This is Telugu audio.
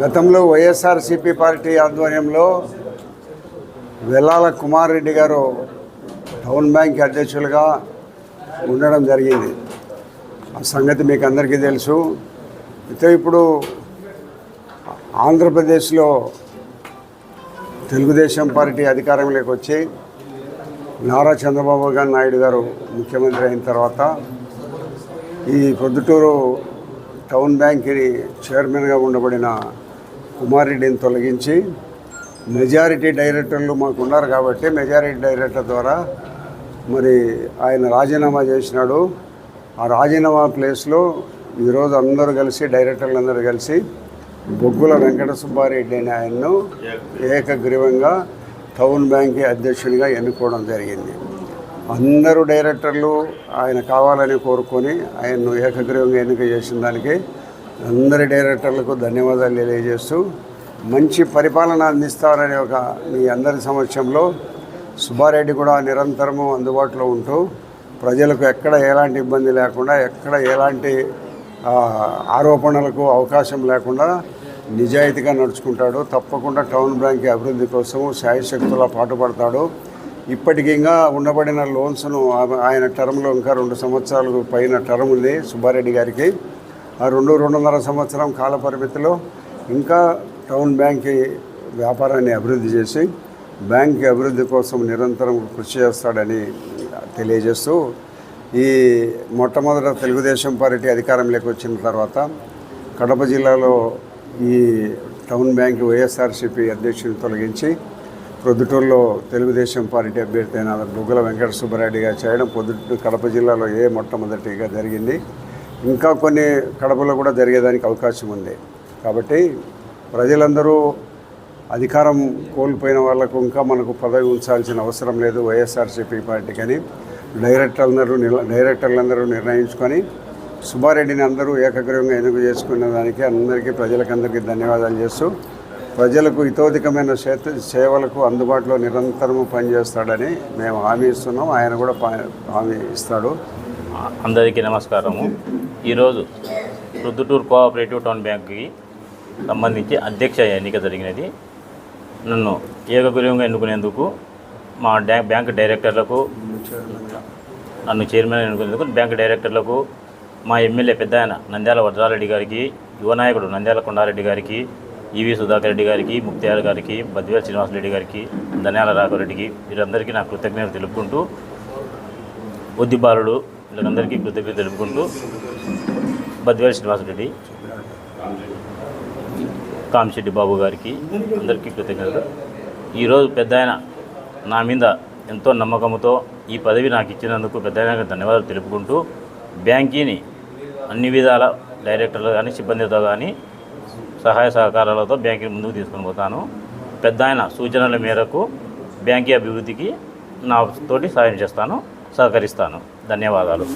గతంలో వైఎస్ఆర్సిపి పార్టీ ఆధ్వర్యంలో వెల్లాల కుమార్ రెడ్డి గారు టౌన్ బ్యాంక్ అధ్యక్షులుగా ఉండడం జరిగింది. ఆ సంగతి మీకు అందరికీ తెలుసు. అయితే ఇప్పుడు ఆంధ్రప్రదేశ్లో తెలుగుదేశం పార్టీ అధికారంలోకి వచ్చి నారా చంద్రబాబు గారు నాయుడు గారు ముఖ్యమంత్రి అయిన తర్వాత ఈ పొద్దుటూరు టౌన్ బ్యాంక్ని చైర్మన్గా ఉండబడిన కుమారెడ్డిని తొలగించి మెజారిటీ డైరెక్టర్లు మాకు ఉన్నారు కాబట్టి మెజారిటీ డైరెక్టర్ ద్వారా మరి ఆయన రాజీనామా చేసినాడు. ఆ రాజీనామా ప్లేస్లో ఈరోజు అందరూ కలిసి డైరెక్టర్లందరూ కలిసి బొగ్గుల వెంకట సుబ్బారెడ్డి అనే ఆయన్ను ఏకగ్రీవంగా టౌన్ బ్యాంక్ అధ్యక్షుడిగా ఎన్నుకోవడం జరిగింది. అందరూ డైరెక్టర్లు ఆయన కావాలని కోరుకొని ఆయన్ను ఏకగ్రీవంగా ఎన్నిక చేసిన దానికి అందరి డైరెక్టర్లకు ధన్యవాదాలు తెలియజేస్తూ మంచి పరిపాలన అందిస్తారనే ఒక మీ అందరి సమక్షంలో సుబ్బారెడ్డి కూడా నిరంతరము అందుబాటులో ఉంటూ ప్రజలకు ఎక్కడ ఎలాంటి ఇబ్బంది లేకుండా ఎక్కడ ఎలాంటి ఆరోపణలకు అవకాశం లేకుండా నిజాయితీగా నడుచుకుంటాడు. తప్పకుండా టౌన్ బ్యాంక్ అభివృద్ధి కోసం శాయశక్తులా పాటుపడతాడు ఇప్పటికి ఇంకా ఉండబడిన లోన్స్ను ఆయన టర్మ్లో ఇంకా రెండు సంవత్సరాలకు పైన టర్మ్ ఉంది సుబ్బారెడ్డి గారికి. రెండు రెండున్నర సంవత్సరం కాల పరిమితిలో ఇంకా టౌన్ బ్యాంక్ వ్యాపారాన్ని అభివృద్ధి చేసి బ్యాంక్ అభివృద్ధి కోసం నిరంతరం కృషి చేస్తాడని తెలియజేస్తూ ఈ మొట్టమొదట తెలుగుదేశం పార్టీ అధికారంలోకి వచ్చిన తర్వాత కడప జిల్లాలో ఈ టౌన్ బ్యాంక్ వైఎస్ఆర్సీపీ అధ్యక్షుని తొలగించి ప్రొద్దుటూరులో తెలుగుదేశం పార్టీ అభ్యర్థి అయిన బుగ్గల వెంకట సుబ్బారెడ్డిగా చేయడం పొద్దుటూరు కడప జిల్లాలో ఏ మొట్టమొదటిగా జరిగింది. ఇంకా కొన్ని కడపలో కూడా జరిగేదానికి అవకాశం ఉంది. కాబట్టి ప్రజలందరూ అధికారం కోల్పోయిన వాళ్ళకు ఇంకా మనకు పదవి ఉంచాల్సిన అవసరం లేదు వైఎస్ఆర్సీపీ పార్టీకని డైరెక్టర్లందరూ నిల డైరెక్టర్లందరూ నిర్ణయించుకొని సుబ్బారెడ్డిని అందరూ ఏకగ్రీవంగా ఎందుకు చేసుకున్న దానికి అందరికీ ప్రజలకందరికీ ధన్యవాదాలు చేస్తూ ప్రజలకు హితోధికమైన సేవలకు అందుబాటులో నిరంతరము పనిచేస్తాడని మేము హామీ ఇస్తున్నాం. ఆయన కూడా పా- హామీ ఇస్తాడు. అందరికీ నమస్కారము. ఈరోజు రుద్దుటూరు కోఆపరేటివ్ టౌన్ బ్యాంక్కి సంబంధించి అధ్యక్ష ఎన్నిక జరిగినది. నన్ను ఏకగ్రీవంగా ఎన్నుకునేందుకు మా బ్యాంక్ డైరెక్టర్లకు నన్ను చైర్మన్ ఎన్నుకునేందుకు బ్యాంక్ డైరెక్టర్లకు మా ఎమ్మెల్యే పెద్ద ఆయన నంద్యాల వజ్రారెడ్డి గారికి యువ నాయకుడు నంద్యాల కొండారెడ్డి గారికి ఈవి సుధాకర్ రెడ్డి గారికి ముక్తియార్ గారికి బద్వేల్ శ్రీనివాసరెడ్డి గారికి ధన్యాల రాఘవరెడ్డికి వీరందరికీ నా కృతజ్ఞతలు తెలుపుకుంటూ ఉద్దిబాలుడు వీళ్ళందరికీ కృతజ్ఞత తెలుపుకుంటూ బద్వేల్ శ్రీనివాసరెడ్డి కామిశెట్టి బాబు గారికి అందరికీ కృతజ్ఞతలు. ఈరోజు పెద్ద ఆయన నా మీద ఎంతో నమ్మకంతో ఈ పదవి నాకు ఇచ్చినందుకు పెద్ద ధన్యవాదాలు తెలుపుకుంటూ బ్యాంకీని అన్ని విధాల డైరెక్టర్లు కానీ సిబ్బందితో కానీ సహాయ సహకారాలతో బ్యాంకుని ముందుకు తీసుకొని పోతాను. పెద్ద ఆయన సూచనల మేరకు బ్యాంకీ అభివృద్ధికి నా తోటి సహాయం చేస్తాను సహకరిస్తాను. ధన్యవాదాలు.